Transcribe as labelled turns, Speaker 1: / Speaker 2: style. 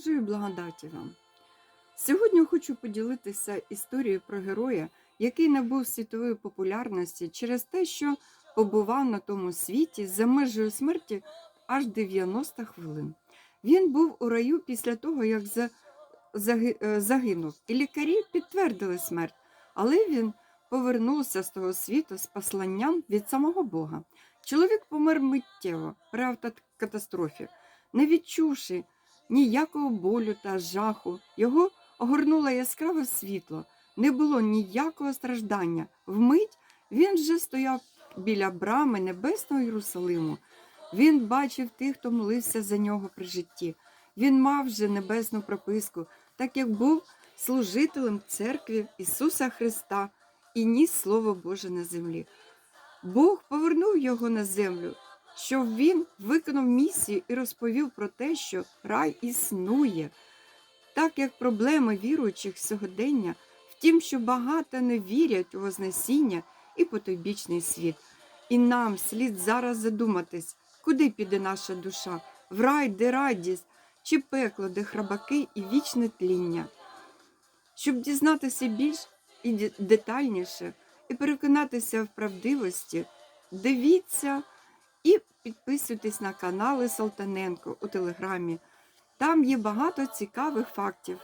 Speaker 1: Божої благодаті вам. Сьогодні хочу поділитися історією про героя, який набув світової популярності через те, що побував на тому світі за межею смерті аж 90 хвилин. Він був у раю після того, як е, загинув, і лікарі підтвердили смерть, але він повернувся з того світу з посланням від самого Бога. Чоловік помер миттєво при автокатастрофі, не відчувши ніякого болю та жаху. Його огорнуло яскраве світло, не було ніякого страждання. Вмить він вже стояв біля брами небесного Єрусалиму. Він бачив тих, хто молився за нього при житті. Він мав вже небесну прописку, так як був служителем церкви Ісуса Христа і ніс Слово Боже на землі. Бог повернув його на землю, щоб він виконав місію і розповів про те, що рай існує, так як проблеми віруючих сьогодення в тім, що багато не вірять у Вознесіння і потойбічний світ. І нам слід зараз задуматись, куди піде наша душа, в рай, де радість, чи пекло, де храбаки і вічне тління. Щоб дізнатися більш і детальніше і переконатися в правдивості, дивіться підписуйтесь на канали Салтаненко у Телеграмі. Там є багато цікавих фактів.